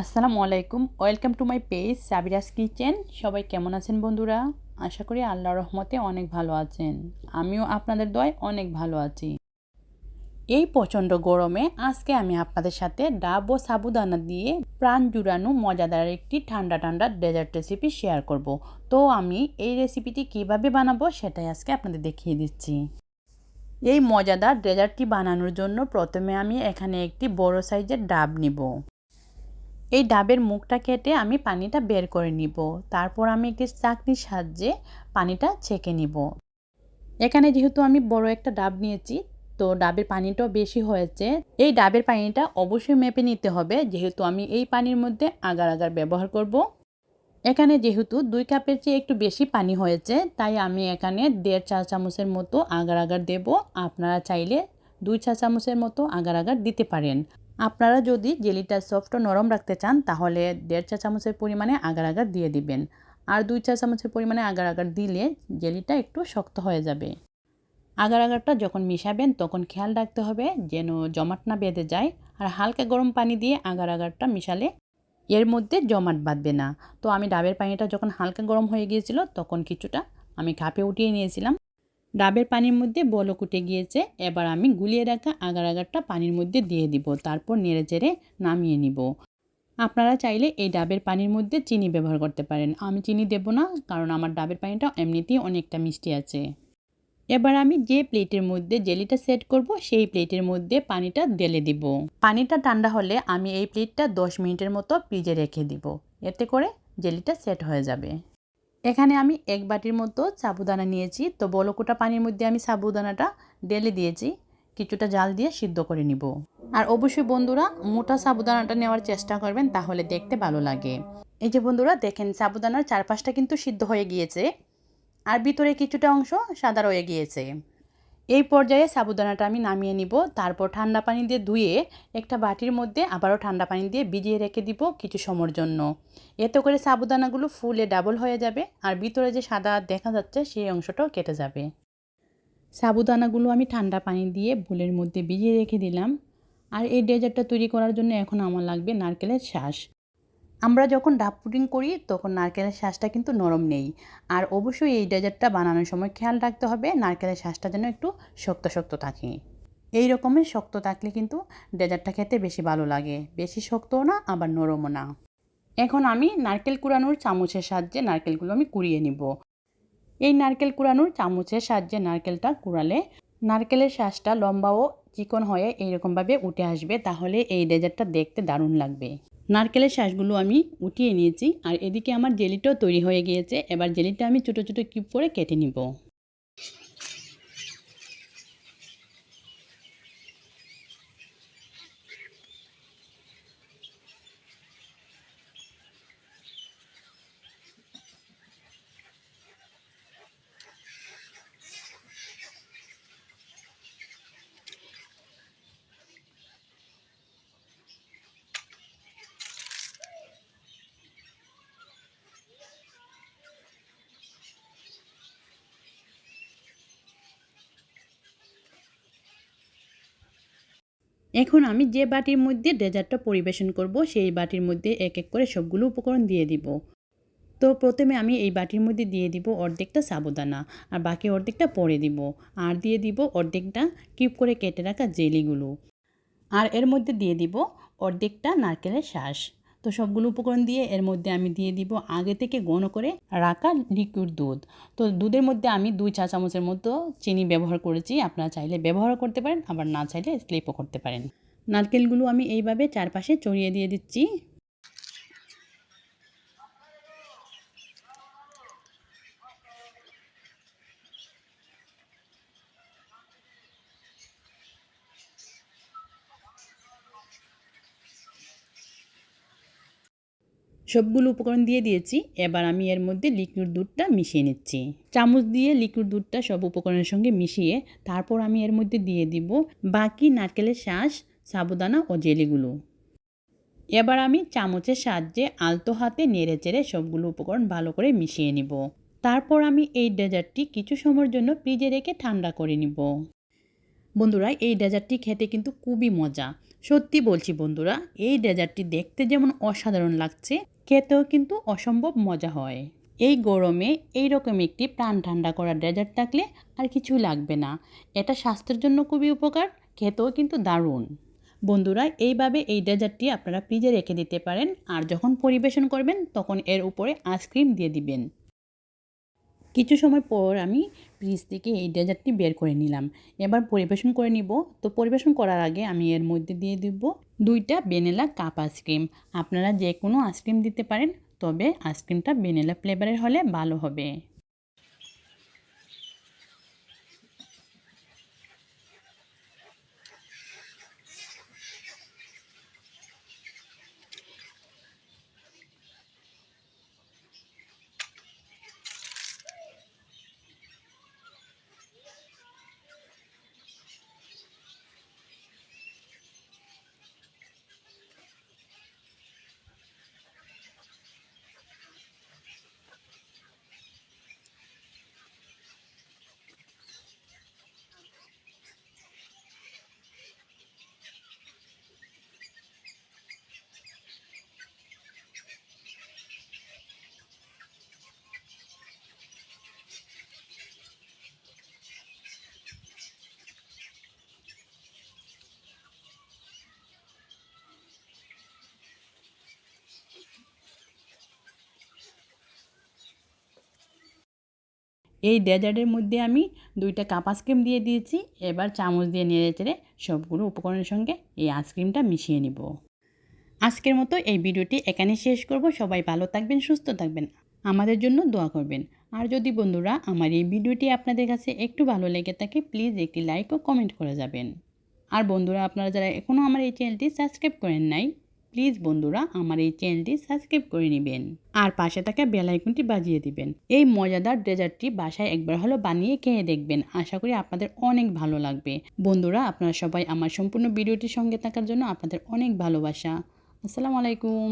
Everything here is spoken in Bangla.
আসসালামু আলাইকুম। Welcome to my page Sabira's kitchen সবাই কেমন আছেন বন্ধুরা? আশা করি আল্লাহ রহমতে অনেক ভালো আছেন। আমিও আপনাদের দয় অনেক ভালো আছি। এই প্রচণ্ড গরমে আজকে আমি আপনাদের সাথে ডাব ও সাবুদানা দিয়ে প্রাণ জুড়ানো মজাদার একটি ঠান্ডা ঠান্ডা ডেজার্ট রেসিপি শেয়ার করব। তো আমি এই রেসিপিটি কীভাবে বানাবো সেটাই আজকে আপনাদের দেখিয়ে দিচ্ছি। এই মজাদার ডেজার্টটি বানানোর জন্য প্রথমে আমি এখানে একটি বড় সাইজের ডাব নিব। এই ডাবের মুখটা কেটে আমি পানিটা বের করে নিব। তারপর আমি একটি চাকনির সাহায্যে পানিটা ছেঁকে নিব। এখানে যেহেতু আমি বড় একটা ডাব নিয়েছি, তো ডাবের পানিটাও বেশি হয়েছে। এই ডাবের পানিটা অবশ্যই মেপে নিতে হবে, যেহেতু আমি এই পানির মধ্যে আগার আগার ব্যবহার করব। এখানে যেহেতু দুই কাপের চেয়ে একটু বেশি পানি হয়েছে, তাই আমি এখানে দেড় চা চামচের মতো আগার আগার দেব। আপনারা চাইলে দুই চা চামচের মতো আগার আগার দিতে পারেন। আপনারা যদি জেলিটা সফট ও নরম রাখতে চান, তাহলে দেড় চা চামচের পরিমাণে আগার আগার দিয়ে দিবেন। আর দুই চা চামচের পরিমাণে আগার আগার দিলে জেলিটা একটু শক্ত হয়ে যাবে। আগার আগারটা যখন মিশাবেন, তখন খেয়াল রাখতে হবে যেন জমাট না বেঁধে যায়, আর হালকা গরম পানি দিয়ে আগার আগারটা মিশালে এর মধ্যে জমাট বাঁধবে না। তো আমি ডাবের পানিটা যখন হালকা গরম হয়ে গিয়েছিল, তখন কিছুটা আমি কাপে উঠিয়ে নিয়েছিলাম। ডাবের পানির মধ্যে বলক উঠে গিয়েছে। এবার আমি গুলিয়ে রাখা আগার আগারটা পানির মধ্যে দিয়ে দিব, তারপর নেড়ে চেড়ে নামিয়ে নিব। আপনারা চাইলে এই ডাবের পানির মধ্যে চিনি ব্যবহার করতে পারেন। আমি চিনি দেব না, কারণ আমার ডাবের পানিটা এমনিতেই অনেকটা মিষ্টি আছে। এবার আমি যে প্লেটের মধ্যে জেলিটা সেট করব, সেই প্লেটের মধ্যে পানিটা ঢেলে দিব। পানিটা ঠান্ডা হলে আমি এই প্লেটটা দশ মিনিটের মতো ফ্রিজে রেখে দিব। এতে করে জেলিটা সেট হয়ে যাবে। এখানে আমি এক বাটির মতো সাবুদানা নিয়েছি। তো বলকুটা পানির মধ্যে আমি সাবুদানাটা ডেলে দিয়েছি। কিছুটা জাল দিয়ে সিদ্ধ করে নিব। আর অবশ্যই বন্ধুরা, মোটা সাবুদানাটা নেওয়ার চেষ্টা করবেন, তাহলে দেখতে ভালো লাগে। এই যে বন্ধুরা, দেখেন সাবুদানার চারপাশটা কিন্তু সিদ্ধ হয়ে গিয়েছে। আর ভিতরে কিছুটা অংশ সাদা রয়ে গিয়েছে। এই পর্যায়ে সাবুদানাটা আমি নামিয়ে নিব, তারপর ঠান্ডা পানি দিয়ে ধুয়ে একটা বাটির মধ্যে আবারও ঠান্ডা পানি দিয়ে ভিজিয়ে রেখে দিব কিছু সময়ের জন্য। এতে করে সাবুদানাগুলো ফুলে ডাবল হয়ে যাবে আর ভিতরে যে সাদা দেখা যাচ্ছে সেই অংশটাও কেটে যাবে। সাবুদানাগুলো আমি ঠান্ডা পানি দিয়ে বুলের মধ্যে ভিজিয়ে রেখে দিলাম। আর এই ডেজার্টটা তৈরি করার জন্য এখন আমার লাগবে নারকেলের শ্বাস আমরা যখন ডাব পুডিং করি, তখন নারকেলের শ্বাসটা কিন্তু নরম নেই। আর অবশ্যই এই ডেজার্টটা বানানোর সময় খেয়াল রাখতে হবে, নারকেলের শ্বাসটা যেন একটু শক্ত শক্ত থাকে। এই রকমের শক্ত থাকলে কিন্তু ডেজার্টটা খেতে বেশি ভালো লাগে। বেশি শক্তও না, আবার নরমও না। এখন আমি নারকেল কুড়ানোর চামচের সাহায্যে নারকেলগুলো আমি কুড়িয়ে নিব। এই নারকেল কুড়ানোর চামচের সাহায্যে নারকেলটা কুড়ালে নারকেলের শ্বাসটা লম্বা ও চিকন হয়ে এইরকমভাবে উঠে আসবে, তাহলে এই ডেজার্টটা দেখতে দারুণ লাগবে। নারকেলের শ্বাসগুলো আমি উঠিয়ে নিয়েছি। আর এদিকে আমার জেলিটাও তৈরি হয়ে গিয়েছে। এবার জেলিটা আমি ছোটো ছোটো কিউব করে কেটে নিব। এখন আমি যে বাটির মধ্যে ডেজার্টটা পরিবেশন করব, সেই বাটির মধ্যে এক এক করে সবগুলো উপকরণ দিয়ে দিব। তো প্রথমে আমি এই বাটির মধ্যে দিয়ে দিব অর্ধেকটা সাবুদানা আর বাকি অর্ধেকটা পরে দিব। আর দিয়ে দিব অর্ধেকটা কিউব করে কেটে রাখা জেলিগুলো। আর এর মধ্যে দিয়ে দিব অর্ধেকটা নারকেলের শ্বাস তো সবগুলো উপকরণ দিয়ে এর মধ্যে আমি দিয়ে দিব আগে থেকে গণ করে রাখা লিকুইড দুধ। তো দুধের মধ্যে আমি দুই চা চামচের মতো চিনি ব্যবহার করেছি। আপনারা চাইলে ব্যবহারও করতে পারেন, আবার না চাইলে স্লিপও করতে পারেন। নারকেলগুলো আমি এইভাবে চারপাশে চড়িয়ে দিয়ে দিচ্ছি। সবগুলো উপকরণ দিয়ে দিয়েছি। এবার আমি এর মধ্যে লিকুইড দুধটা মিশিয়ে নিচ্ছি। চামচ দিয়ে লিকুইড দুধটা সব উপকরণের সঙ্গে মিশিয়ে তারপর আমি এর মধ্যে দিয়ে দিব বাকি নারকেলের শাঁস, সাবুদানা ও জেলিগুলো। এবার আমি চামচের সাহায্যে আলতো হাতে নেড়ে চেড়ে সবগুলো উপকরণ ভালো করে মিশিয়ে নিব। তারপর আমি এই ডেজার্টটি কিছু সময়ের জন্য ফ্রিজে রেখে ঠান্ডা করে নিব। বন্ধুরা, এই ডেজার্টটি খেতে কিন্তু খুবই মজা। সত্যি বলছি বন্ধুরা, এই ডেজার্টটি দেখতে যেমন অসাধারণ লাগছে, খেতেও কিন্তু অসম্ভব মজা হয়। এই গরমে এই রকম একটি প্রাণ ঠান্ডা করা ডেজার্ট থাকলে আর কিছু লাগবে না। এটা স্বাস্থ্যের জন্য খুবই উপকার, খেতেও কিন্তু দারুণ। বন্ধুরা, এইভাবে এই ডেজার্টটি আপনারা ফ্রিজে রেখে দিতে পারেন, আর যখন পরিবেশন করবেন, তখন এর উপরে আইসক্রিম দিয়ে দিবেন। কিছু সময় পর আমি ফ্রিজ থেকে এই ডেজার্টটি বের করে নিলাম। এবার পরিবেশন করে নিব। তো পরিবেশন করার আগে আমি এর মধ্যে দিয়ে দিব দুইটা বেনেলা কাপ আইসক্রিম। আপনারা যে কোনো আইসক্রিম দিতে পারেন, তবে আইসক্রিমটা বেনেলা ফ্লেভারের হলে ভালো হবে। এই ডেজার্টের মধ্যে আমি দুইটা কাপ আইসক্রিম দিয়ে দিয়েছি। এবার চামচ দিয়ে নেড়ে চেড়ে সবগুলো উপকরণের সঙ্গে এই আইসক্রিমটা মিশিয়ে নিব। আজকের মতো এই ভিডিওটি এখানে শেষ করব। সবাই ভালো থাকবেন, সুস্থ থাকবেন। আমাদের জন্য দোয়া করবেন। আর যদি বন্ধুরা আমার এই ভিডিওটি আপনাদের কাছে একটু ভালো লেগে থাকে প্লিজ একটি লাইক ও কমেন্ট করে যাবেন। আর বন্ধুরা, আপনারা যারা এখনও আমার এই চ্যানেলটি সাবস্ক্রাইব করেন নাই প্লিজ বন্ধুরা আমার এই চ্যানেলটি সাবস্ক্রাইব করে নেবেন। আর পাশে থাকা বেলাইকনটি বাজিয়ে দিবেন। এই মজাদার ডেজার্টটি বাসায় একবার হলো বানিয়ে খেয়ে দেখবেন। আশা করি আপনাদের অনেক ভালো লাগবে। বন্ধুরা, আপনারা সবাই আমার সম্পূর্ণ ভিডিওটির সঙ্গে থাকার জন্য আপনাদের অনেক ভালোবাসা। আসসালামু আলাইকুম।